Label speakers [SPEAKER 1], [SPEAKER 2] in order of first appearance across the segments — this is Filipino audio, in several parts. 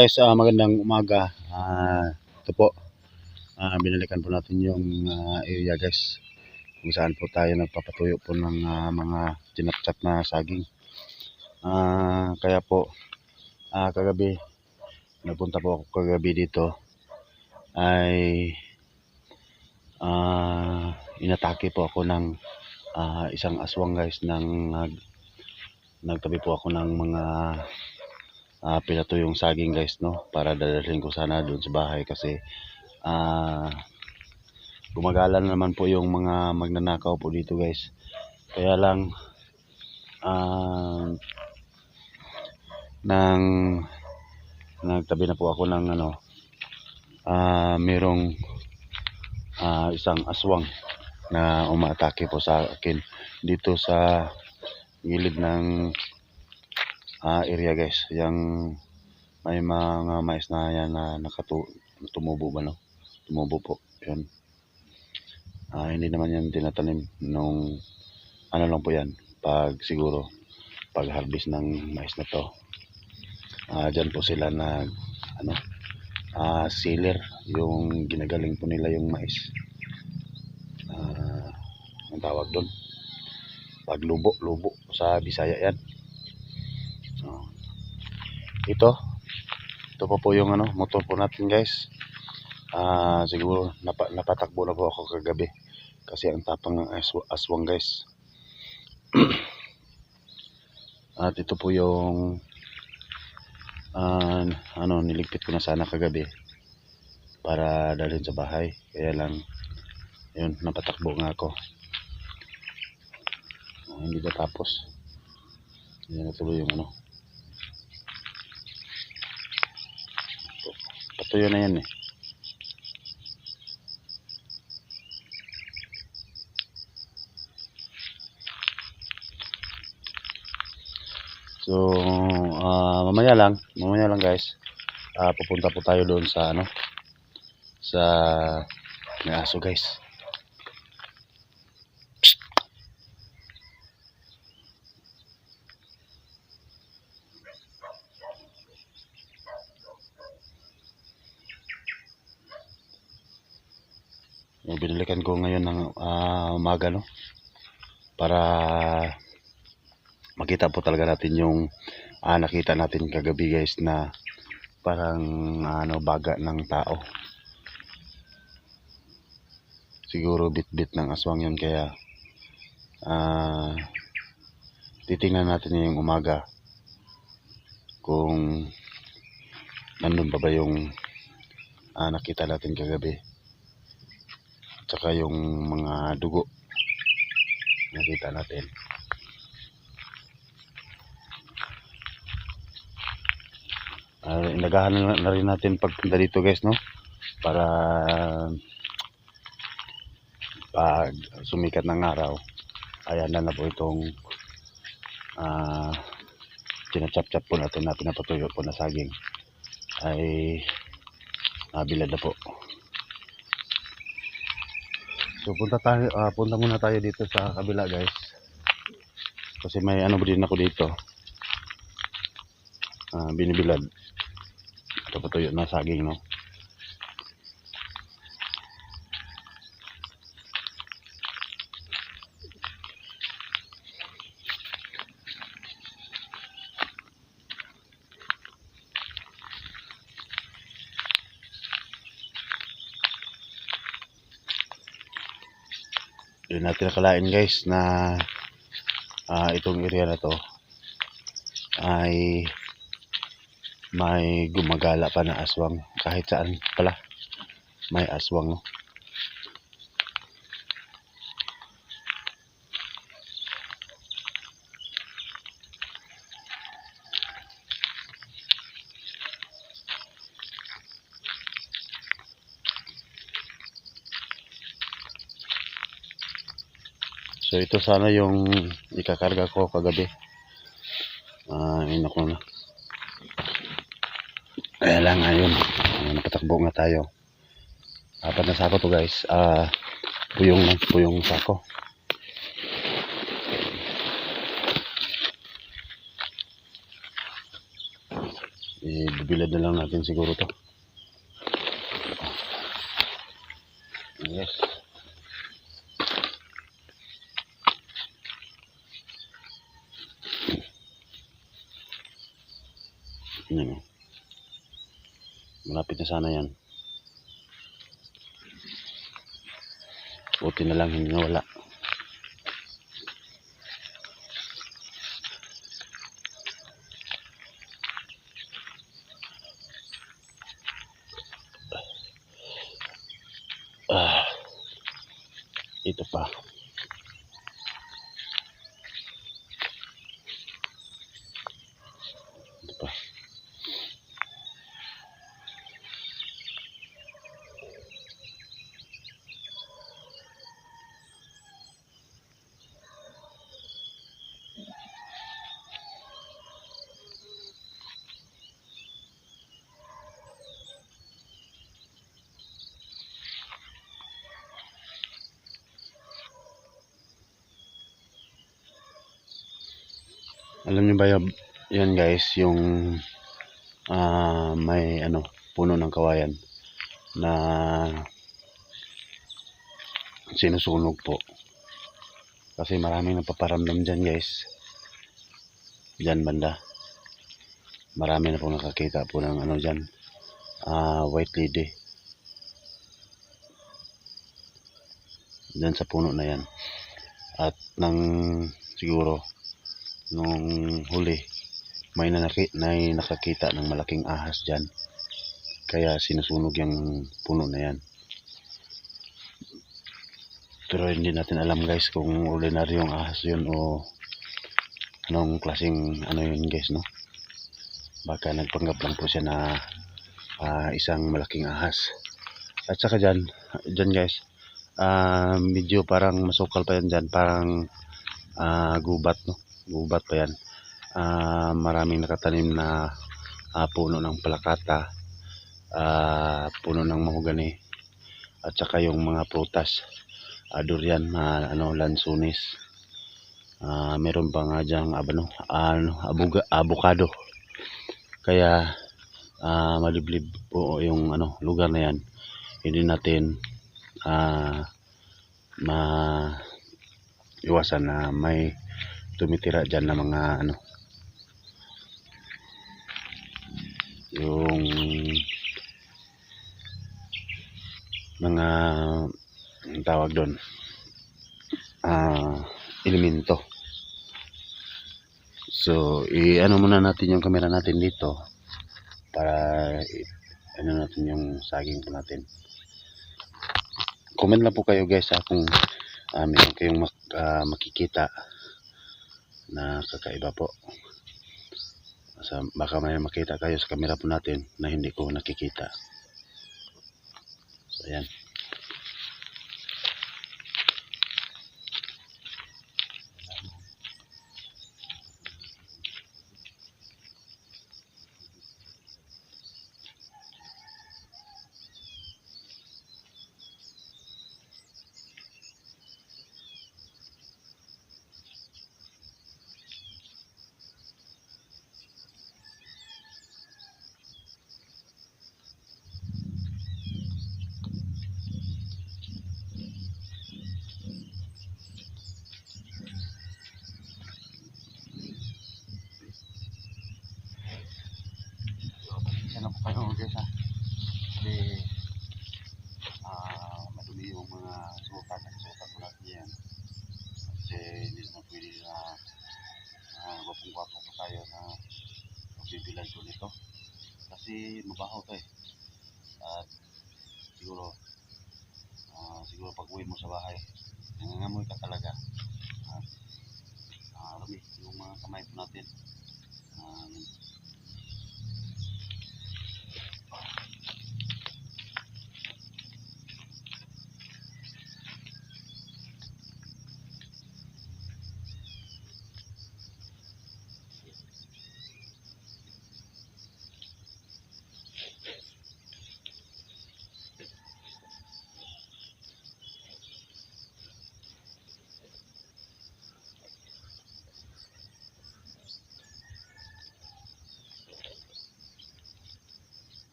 [SPEAKER 1] guys, ah, magandang umaga. Ah, ito po. Ah, binalikan po natin yung ah, area guys. Kung saan po tayo nagpapatuyo po ng ah, mga tinapchat na saging. Ah, kaya po ah, kagabi nagpunta po ako kagabi dito ay ah, inatake po ako ng ah, isang aswang guys ng nag nagtabi po ako ng mga ah pinatuyong saging guys no? Para dadalhin ko sana doon sa bahay kasi ah gumagala na naman po yung mga magnanakaw po dito guys. Kaya lang ah nang nagtabi na po ako ng ano ah merong ah, isang aswang na umaatake po sa akin dito sa gilid ng ah, area guys. Yung may mga mais na yan na nakatu tumubo ba no? Tumubo po yun. Ah, hindi naman yan tinatanim nung ano lang po yan pag siguro pag harvest ng mais na to. Ah, dyan po sila nag ano ah, sealer yung ginagaling po nila yung mais. Ah, ang tawag doon paglubo lubo sa Bisaya yan So, ito. Ito pa po yung ano motor po natin guys. Ah siguro napa, napatakbo na po ako kagabi kasi ang tapang ng asw- aswang guys. At ito po yung ah, ano niligpit ko na sana kagabi para dalhin sa bahay. Kaya lang yun napatakbo nga ako. Ah, hindi na tapos. Hindi na tuloy yung ano patuyo na yan eh. So ah, mamaya lang mamaya lang guys. Ah, pupunta po tayo doon sa ano sa may aso guys yung binilikan ko ngayon ng ah, umaga no? Para makita po talaga natin yung ah, nakita natin kagabi guys na parang ano baga ng tao. Siguro bit-bit ng aswang yun kaya ah titingnan natin yung umaga kung nandun pa ba yung ah, nakita natin kagabi tsaka yung mga dugo. Nakita natin. Uh, inagahan na, na rin natin pagpunta dito guys no? Para pag sumikat ng araw ayan na na po itong uh, sinachap-chap po natin na pinapatuyo po na saging. Ay nabilad na po So punta tayo, ah, punta muna tayo dito sa kabila guys. Kasi may ano din ako dito. Ah, binibilad. Ito patuyo na saging no. Hindi natin nakalain guys na ah, itong area na to ay may gumagala pa na aswang kahit saan pala may aswang no? Ito sana yung ikakarga ko kagabi. Ah, uh, ko na. Kaya lang ayun, uh, napatakbo nga tayo. Apat na sako to guys. Ah, uh, puyong lang, puyong sako. Ibilad na lang natin siguro to. Yan o. Malapit na sana yan. Buti na lang hindi nawala. Ah, ito pa. Ito pa. Alam niyo ba yan guys, yung ah, may ano, puno ng kawayan na sinusunog po. Kasi maraming napaparamdam dyan guys. Dyan banda. Marami na po nakakita po ng ano dyan. ah white lady. Dyan sa puno na yan. At nang siguro nung huli may nanaki, may nakakita ng malaking ahas dyan. Kaya sinusunog yung puno na yan. Pero hindi natin alam guys kung ordinaryong ahas yun o anong klaseng ano yun guys no? Baka nagpanggap lang po siya na ah, isang malaking ahas. At saka dyan dyan guys ah, medyo parang masukal pa yan dyan. Parang ah, gubat no gubat pa yan. Ah, maraming nakatanim na ah, puno ng palakata, ah, puno ng mahogani, at saka yung mga prutas, ah, durian, ah, ano, lansunis. Ah, meron pa nga diyang abano, ano, abuga, avocado. Kaya ah, maliblib po yung ano, lugar na yan. Hindi natin ah, ma iwasan na may tumitira dyan na mga ano. Yung mga tawag doon? Ah elemento. So i-ano muna natin yung camera natin dito para ano natin yung saging po natin. Comment lang po kayo guys ha, kung uh, meron kayong mak- ah, makikita na kakaiba po. Sa, baka may makita kayo sa camera po natin na hindi ko nakikita. So, ayan. Okay.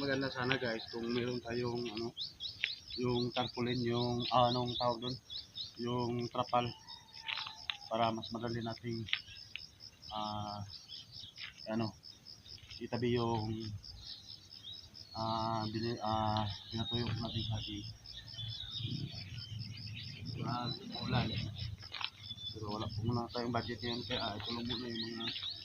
[SPEAKER 1] Maganda sana guys kung meron tayong ano, yung tarpaulin, yung ah, anong tawag doon, yung trapal para mas madali nating ah ano, itabi yung ah bini, ah pinatuyo natin saging. Ah, ulan. Pero wala po muna tayong budget ngayon kaya ah, ito lang muna yung mga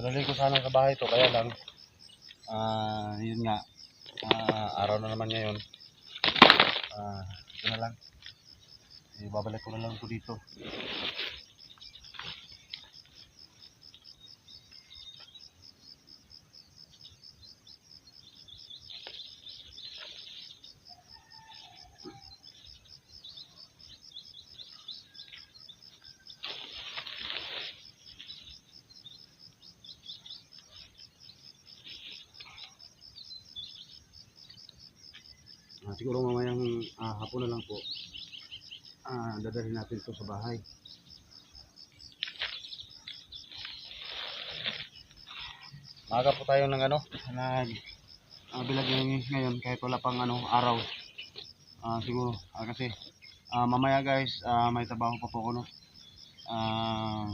[SPEAKER 1] Dadalhin ko sana sa bahay to, kaya lang, ah, yun nga, ah, araw na naman ngayon. Ah, ito na lang. Ibabalik ko na lang to dito. Ah, siguro mamayang ah, hapon na lang po. Ah, dadalhin natin to sa bahay. Maaga po tayo ng ano, nag uh, bilag ng ngayon kahit wala pang ano araw. Ah, siguro ah, kasi ah, mamaya guys, ah, may trabaho pa po ako no. Ah,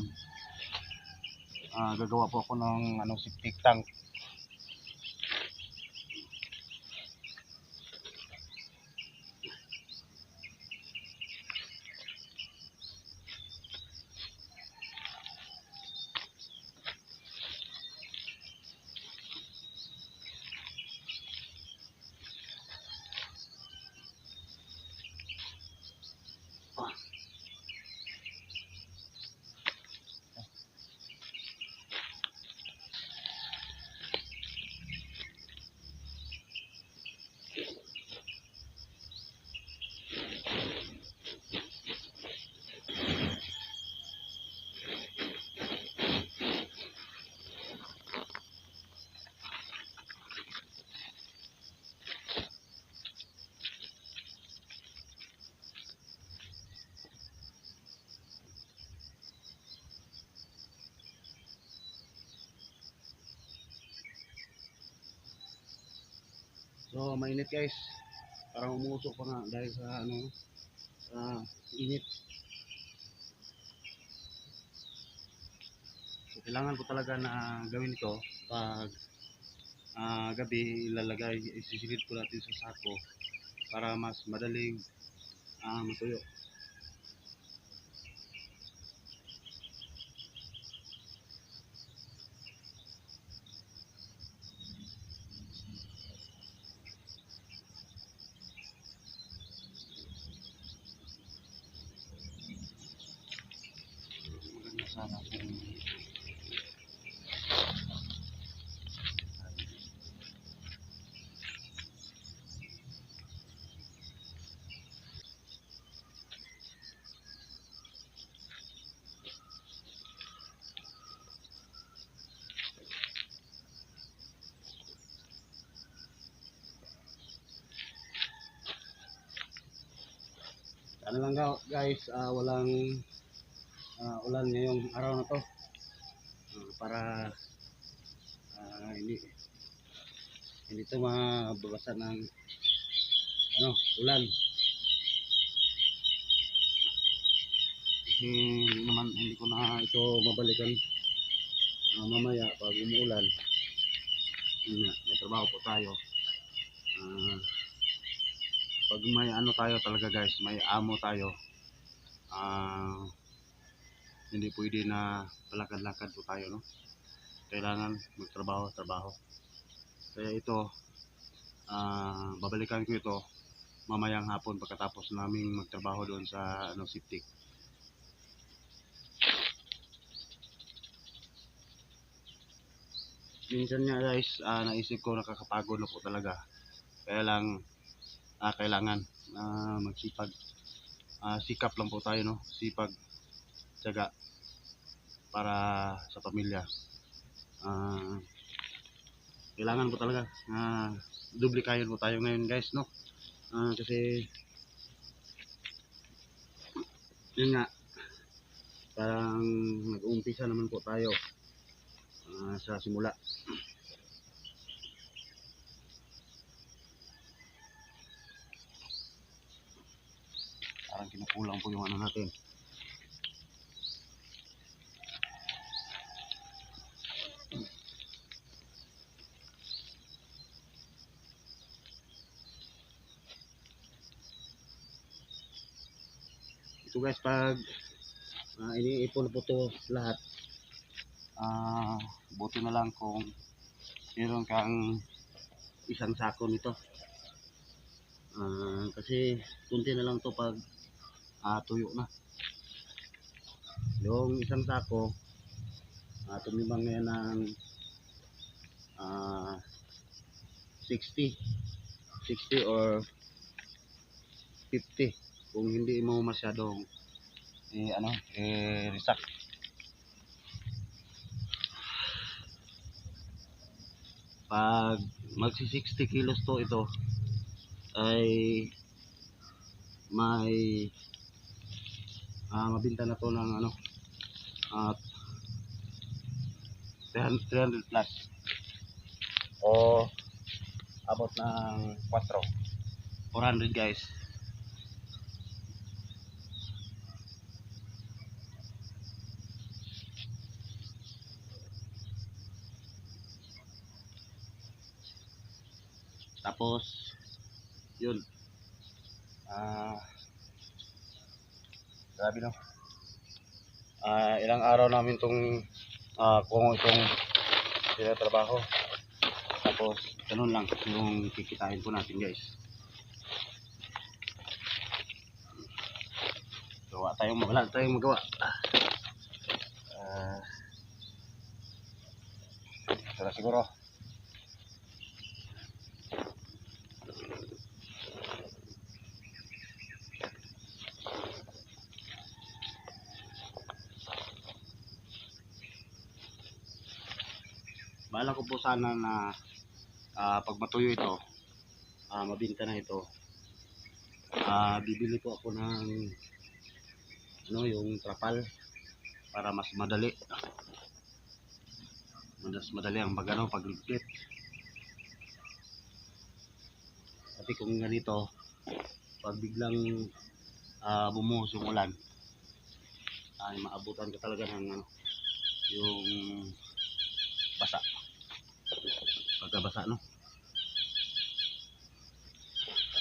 [SPEAKER 1] ah, gagawa po ako ng ano septic tank
[SPEAKER 2] So, mainit guys. Parang umusok pa nga dahil sa ano, sa init. So, kailangan ko talaga na gawin ito pag ah, gabi ilalagay, isisilid ko natin sa sako para mas madaling ah, matuyo. Maganda sana kung ano lang guys, ah, walang ah, ulan ngayong araw na to. Ah, para ah, hindi hindi to mababasa ng ano, ulan. Hindi naman hindi ko na ito mabalikan ah, mamaya pag umuulan. Yun nga, may trabaho po tayo. Ah, pag may ano tayo talaga guys, may amo tayo. Ah, hindi pwede na palakad-lakad po tayo, no? Kailangan magtrabaho, trabaho. Kaya ito, ah, babalikan ko ito mamayang hapon pagkatapos naming magtrabaho doon sa ano, Siptik. Minsan nga guys, ah, naisip ko nakakapagod na po talaga. Kaya lang, ah, kailangan ah, magsipag. Ah, sikap lang po tayo, no? Sipag, tiyaga para sa pamilya. Ah, kailangan po talaga na dublikayan po tayo ngayon guys, no? Ah, kasi yun nga parang nag-uumpisa naman po tayo ah, sa simula. Parang kinukulang po yung ano natin. Ito guys, pag ah, iniipon po to lahat, ah buti na lang kung meron kang isang sako nito. Ah, kasi kunti na lang to pag ah, tuyo na. Yung isang sako, ah, tumibang na yan ng ah, 60. 60 or 50 kung hindi mo masyadong eh, ano, eh, risak. Pag magsi 60 kilos to ito ay may ah, mabinta na to ng ano at 300 300 plus. O abot ng 4 400 guys. Tapos yun. Ah grabe no? Ah ilang araw namin tong ah kung itong trabaho tapos ganun lang yung kikitain po natin guys. Gawa tayong wala tayong magawa. Ah. Ito na siguro ko po sana na ah, pag matuyo ito, ah, mabinta na ito, ah, bibili po ako ng ano, yung trapal para mas madali. Mas madali ang pag ano, pagligpit. Kasi kung ganito, pag biglang ah, bumuhos yung ulan, ay maabutan ka talaga ng ano, yung basa. Pagkabasa, no?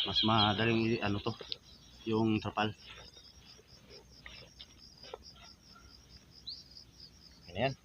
[SPEAKER 2] Mas madaling ano to, yung trapal.
[SPEAKER 3] Ano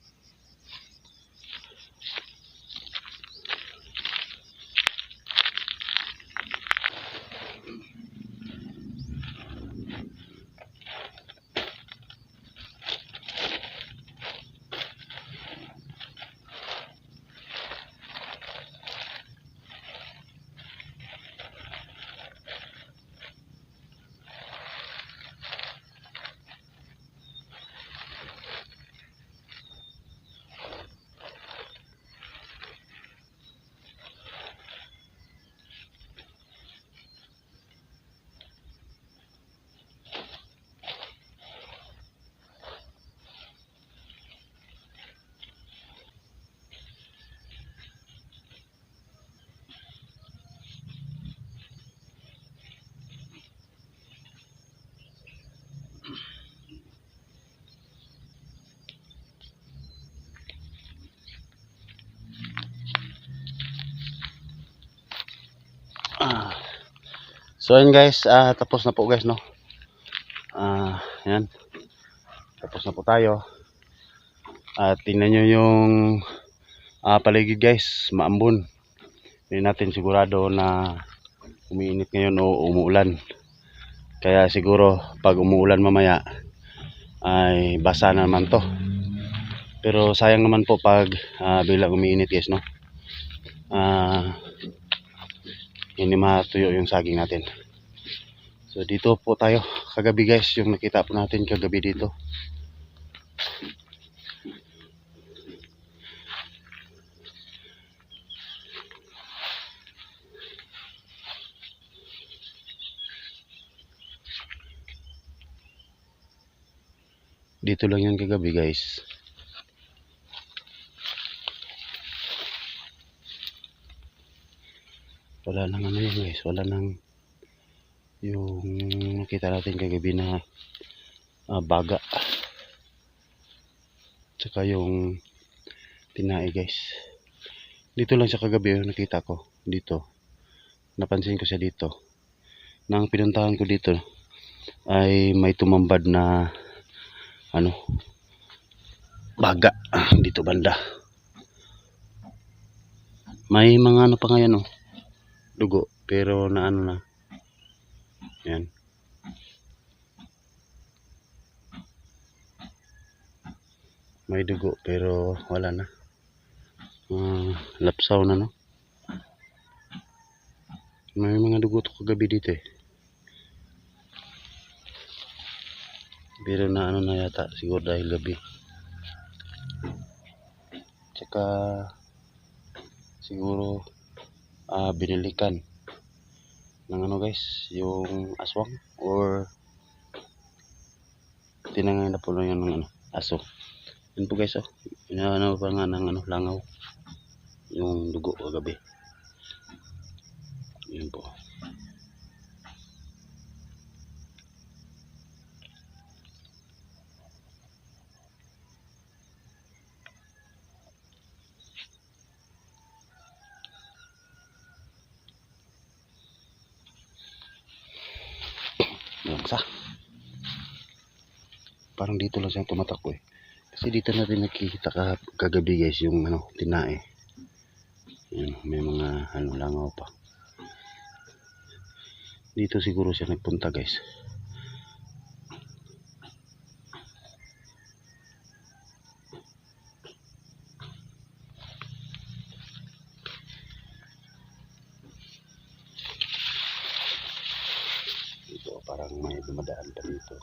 [SPEAKER 2] So yun guys, ah, tapos na po guys no. Ah, yan. Tapos na po tayo. At tingnan nyo yung ah, paligid guys, maambon. Hindi natin sigurado na umiinit ngayon o umuulan. Kaya siguro pag umuulan mamaya ay basa na naman to. Pero sayang naman po pag ah, biglang umiinit guys no. Ah, hindi matuyo yung saging natin. So dito po tayo kagabi guys, yung nakita po natin kagabi dito. Dito lang yan kagabi guys. Wala nang ano yun guys, wala nang yung nakita natin kagabi na ah, baga. Tsaka yung tinae guys. Dito lang siya kagabi yung nakita ko. Dito. Napansin ko siya dito. Nang pinuntahan ko dito ay may tumambad na ano baga dito banda. May mga ano pa ngayon oh dugo pero na ano na yan may dugo pero wala na. Ah, lapsaw na no? May mga dugo to kagabi dito eh. Pero na ano na yata siguro dahil gabi. Tsaka siguro ah binilikan ng ano guys yung aswang or tinangay na po lang ng ano aso. Yun po guys oh. Inaano pa nga ng ano langaw yung dugo kagabi yun po Parang dito lang siyang tumatakbo eh. Kasi dito natin nakikita ka, kagabi guys yung ano, tinae. Yan, may mga ano langaw pa. Dito siguro siya nagpunta guys. Dito parang may dumadaan pa dito.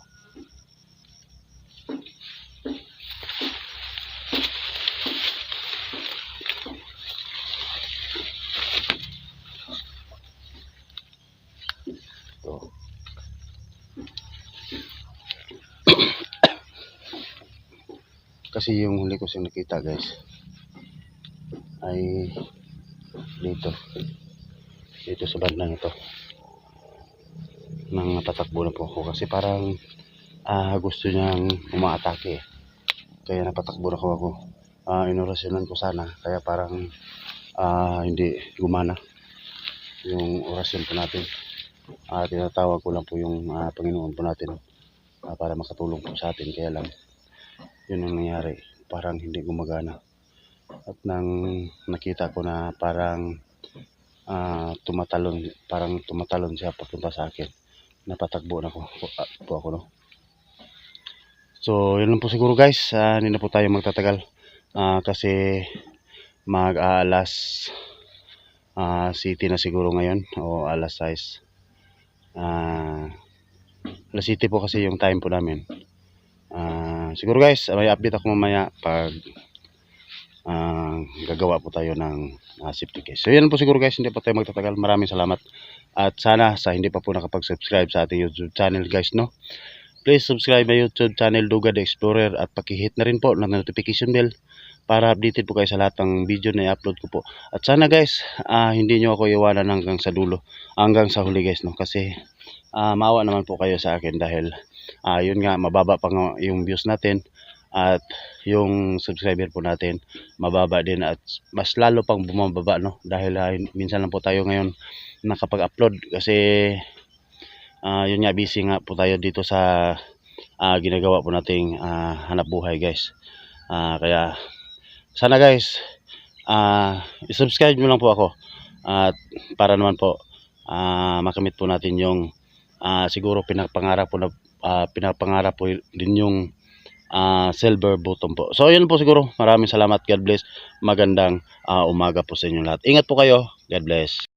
[SPEAKER 2] Ito. Kasi yung huli ko siyang nakita guys ay dito.
[SPEAKER 1] dito sa bandang ito nang natatakbo na po ako kasi parang ah, gusto niyang umaatake. Kaya napatakbo na ko ako. Uh, inorasyonan ko sana. Kaya parang ah, hindi gumana yung orasyon po natin. Ah, tinatawag ko lang po yung ah, Panginoon po natin ah, para makatulong po sa atin. Kaya lang yun ang nangyari. Parang hindi gumagana. At nang nakita ko na parang ah, tumatalon parang tumatalon siya papunta sa akin. Napatakbo na ko ah, po ako no? So yun lang po siguro guys. Ah, hindi na po tayo magtatagal. Ah, kasi mag aalas ah, city na siguro ngayon o alas 6 ah alas city po kasi yung time po namin. Ah, siguro guys may update ako mamaya pag ah, gagawa po tayo ng ah, safety case so yun po siguro guys hindi pa tayo magtatagal maraming salamat at sana sa hindi pa po nakapag-subscribe sa ating YouTube channel guys no please subscribe my YouTube channel Duga the Explorer at pakihit na rin po ng notification bell para updated po kayo sa lahat ng video na i-upload ko po. At sana guys, ah, hindi nyo ako iwanan hanggang sa dulo, hanggang sa huli guys, no? Kasi ah, maawa naman po kayo sa akin dahil ah, yun nga, mababa pa yung views natin at yung subscriber po natin mababa din at mas lalo pang bumababa no? Dahil ah, minsan lang po tayo ngayon nakapag-upload kasi ah, yun nga busy nga po tayo dito sa ah, ginagawa po nating ah, hanap buhay guys. Ah, kaya sana guys ah i-subscribe nyo lang po ako at para naman po ah, makamit po natin yung ah, siguro pinapangarap po na ah, pinapangarap po din yung ah, silver button po. So yun po siguro. Maraming salamat. God bless. Magandang ah, umaga po sa inyo lahat. Ingat po kayo. God bless